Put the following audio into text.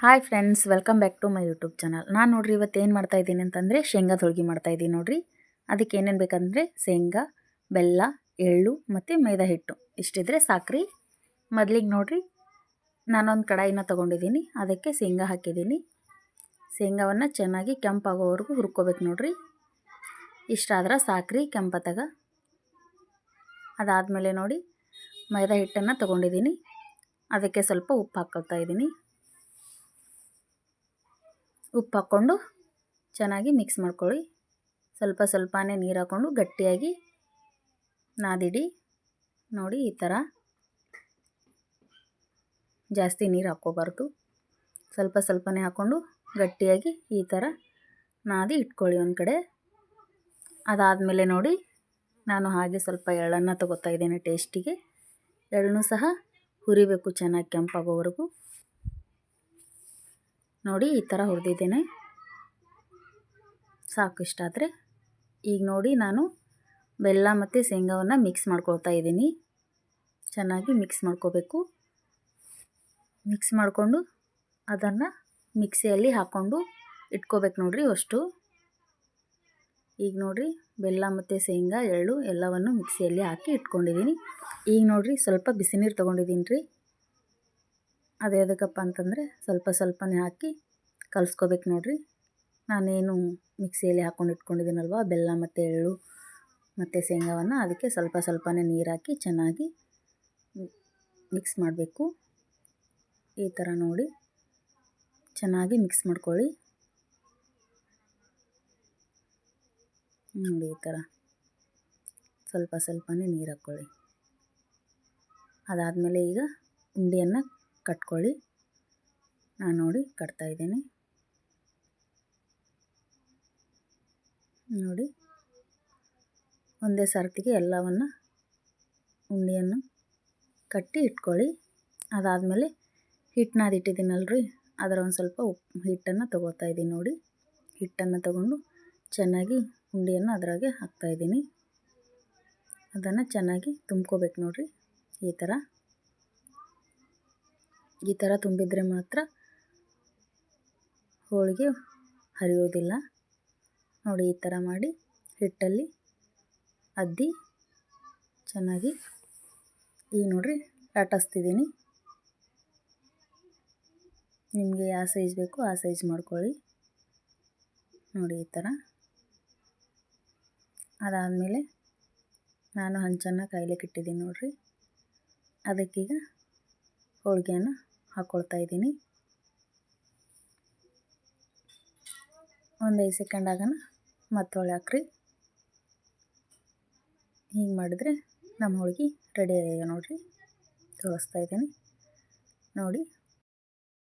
Hi friends welcome back to my YouTube channel ನಾನು ನೋಡ್ರಿ ಇವತ್ತು ಏನು ಮಾಡ್ತಾ ಇದ್ದೀನಿ ಅಂತಂದರೆ ಶೇಂಗಾದ ಹೋಳ್ಗೆ ಮಾಡ್ತಾ ಇದ್ದೀನಿ ನೋಡ್ರಿ. ಅದಕ್ಕೆ ಏನೇನು ಬೇಕಂದರೆ ಶೇಂಗಾ, ಬೆಲ್ಲ, ಎಳ್ಳು ಮತ್ತು ಮೈದಾ ಹಿಟ್ಟು. ಇಷ್ಟಿದ್ರೆ ಸಾಕ್ರಿ. ಮೊದಲಿಗೆ ನೋಡ್ರಿ, ನಾನೊಂದು ಕಡಾಯಿನ ತೊಗೊಂಡಿದ್ದೀನಿ. ಅದಕ್ಕೆ ಶೇಂಗಾ ಹಾಕಿದ್ದೀನಿ. ಶೇಂಗಾವನ್ನು ಚೆನ್ನಾಗಿ ಕೆಂಪಾಗೋವರೆಗೂ ಹುರ್ಕೋಬೇಕು ನೋಡ್ರಿ. ಇಷ್ಟಾದ್ರೆ ಸಾಕ್ರಿ ಕೆಂಪತ್ತಾಗ ಅದಾದಮೇಲೆ ನೋಡಿ, ಮೈದಾ ಹಿಟ್ಟನ್ನು ತೊಗೊಂಡಿದ್ದೀನಿ. ಅದಕ್ಕೆ ಸ್ವಲ್ಪ ಉಪ್ಪು ಹಾಕ್ಕೊಳ್ತಾ ಇದ್ದೀನಿ. ಉಪ್ಪು ಹಾಕ್ಕೊಂಡು ಚೆನ್ನಾಗಿ ಮಿಕ್ಸ್ ಮಾಡ್ಕೊಳ್ಳಿ. ಸ್ವಲ್ಪ ಸ್ವಲ್ಪನೇ ನೀರು ಹಾಕ್ಕೊಂಡು ಗಟ್ಟಿಯಾಗಿ ನಾದಿಡಿ. ನೋಡಿ, ಈ ಥರ ಜಾಸ್ತಿ ನೀರು ಹಾಕ್ಕೋಬಾರ್ದು. ಸ್ವಲ್ಪ ಸ್ವಲ್ಪನೇ ಹಾಕ್ಕೊಂಡು ಗಟ್ಟಿಯಾಗಿ ಈ ಥರ ನಾದಿ ಇಟ್ಕೊಳ್ಳಿ ಒಂದು ಕಡೆ. ಅದಾದಮೇಲೆ ನೋಡಿ, ನಾನು ಹಾಗೆ ಸ್ವಲ್ಪ ಎಳ್ಳನ್ನು ತಗೋತಾ ಇದ್ದೇನೆ ಟೇಸ್ಟಿಗೆ ಎಳ್ಳನ್ನು ಸಹ ಹುರಿಬೇಕು ಚೆನ್ನಾಗಿ ಕೆಂಪಾಗೋವರೆಗೂ. ನೋಡಿ ಈ ಥರ ಹುರಿದಿದ್ದೇನೆ. ಸಾಕು ಇಷ್ಟ ಆದರೆ. ಈಗ ನೋಡಿ ನಾನು ಬೆಲ್ಲ ಮತ್ತು ಶೇಂಗಾವನ್ನು ಮಿಕ್ಸ್ ಮಾಡ್ಕೊಳ್ತಾ ಇದ್ದೀನಿ. ಚೆನ್ನಾಗಿ ಮಿಕ್ಸ್ ಮಾಡ್ಕೋಬೇಕು. ಮಿಕ್ಸ್ ಮಾಡಿಕೊಂಡು ಅದನ್ನು ಮಿಕ್ಸಿಯಲ್ಲಿ ಹಾಕ್ಕೊಂಡು ಇಟ್ಕೋಬೇಕು ನೋಡಿರಿ ಅಷ್ಟು. ಈಗ ನೋಡಿರಿ ಬೆಲ್ಲ ಮತ್ತು ಶೇಂಗಾ, ಎಳ್ಳು ಎಲ್ಲವನ್ನು ಮಿಕ್ಸಿಯಲ್ಲಿ ಹಾಕಿ ಇಟ್ಕೊಂಡಿದ್ದೀನಿ. ಈಗ ನೋಡಿರಿ ಸ್ವಲ್ಪ ಬಿಸಿ ನೀರು ತೊಗೊಂಡಿದ್ದೀನಿ ರೀ. ಅದು ಎದಕ್ಕಪ್ಪ ಅಂತಂದರೆ ಸ್ವಲ್ಪ ಸ್ವಲ್ಪನೇ ಹಾಕಿ ಕಲಿಸ್ಕೋಬೇಕು ನೋಡಿರಿ. ನಾನೇನು ಮಿಕ್ಸಿಯಲ್ಲಿ ಹಾಕ್ಕೊಂಡು ಇಟ್ಕೊಂಡಿದ್ದೀನಲ್ವ, ಬೆಲ್ಲ ಮತ್ತು ಎಳ್ಳು ಮತ್ತು ಶೇಂಗಾವನ್ನು ಅದಕ್ಕೆ ಸ್ವಲ್ಪ ಸ್ವಲ್ಪನೇ ನೀರು ಹಾಕಿ ಚೆನ್ನಾಗಿ ಮಿಕ್ಸ್ ಮಾಡಬೇಕು. ಈ ಥರ ನೋಡಿ ಚೆನ್ನಾಗಿ ಮಿಕ್ಸ್ ಮಾಡ್ಕೊಳ್ಳಿ. ನೋಡಿ ಈ ಥರ ಸ್ವಲ್ಪ ಸ್ವಲ್ಪನೇ ನೀರು ಹಾಕ್ಕೊಳ್ಳಿ. ಅದಾದಮೇಲೆ ಈಗ ಉಂಡೆಯನ್ನು ಕಟ್ಕೊಳ್ಳಿ. ನಾನು ನೋಡಿ ಕಟ್ತಾಯಿದ್ದೀನಿ ನೋಡಿ. ಒಂದೇ ಸರ್ತಿಗೆ ಎಲ್ಲವನ್ನು ಉಂಡೆಯನ್ನು ಕಟ್ಟಿ ಇಟ್ಕೊಳ್ಳಿ. ಅದಾದಮೇಲೆ ಹಿಟ್ಟನ್ನ ಅದಿಟ್ಟಿದ್ದೀನಲ್ರಿ ಅದರ ಒಂದು ಸ್ವಲ್ಪ ಉಪ್ಪು ಹಿಟ್ಟನ್ನು ತೊಗೋತಾ ಇದ್ದೀನಿ ನೋಡಿ. ಹಿಟ್ಟನ್ನು ತಗೊಂಡು ಚೆನ್ನಾಗಿ ಉಂಡೆಯನ್ನು ಅದರಾಗೆ ಹಾಕ್ತಾಯಿದ್ದೀನಿ ಅದನ್ನು ಚೆನ್ನಾಗಿ ತುಂಬ್ಕೋಬೇಕು ನೋಡಿರಿ, ಈ ಥರ ಈ ಥರ ತುಂಬಿದರೆ ಮಾತ್ರ ಹೋಳಿಗೆ ಹರಿಯೋದಿಲ್ಲ. ನೋಡಿ, ಈ ಥರ ಮಾಡಿ ಹಿಟ್ಟಲ್ಲಿ ಅದ್ದಿ ಚೆನ್ನಾಗಿ ಈಗ ನೋಡಿರಿ, ಲಟ್ಟಿಸ್ತಿದ್ದೀನಿ. ನಿಮಗೆ ಯಾವ ಸೈಜ್ ಬೇಕು ಆ ಸೈಜ್ ಮಾಡ್ಕೊಳ್ಳಿ. ನೋಡಿ, ಈ ಥರ. ಅದಾದಮೇಲೆ ನಾನು ಹಂಚನ್ನು ಕಾಯ್ಲಿಕ್ಕೆ ಇಟ್ಟಿದ್ದೀನಿ ನೋಡಿರಿ. ಅದಕ್ಕೀಗ ಹೋಳಿಗೆಯನ್ನು ಹಾಕ್ಕೊಳ್ತಾ ಇದ್ದೀನಿ. ಒಂದು ಐದು ಸೆಕೆಂಡ್ ಆಗೋಣ ಮತ್ತೆ ಹಾಕ್ರಿ. ಹಿಂಗೆ ಮಾಡಿದ್ರೆ ನಮ್ಮ ಹೋಳಿಗೆ ರೆಡಿ ಆಗಿದೆ ನೋಡಿರಿ, ತೋರಿಸ್ತಾ ಇದ್ದೀನಿ. ನೋಡಿ.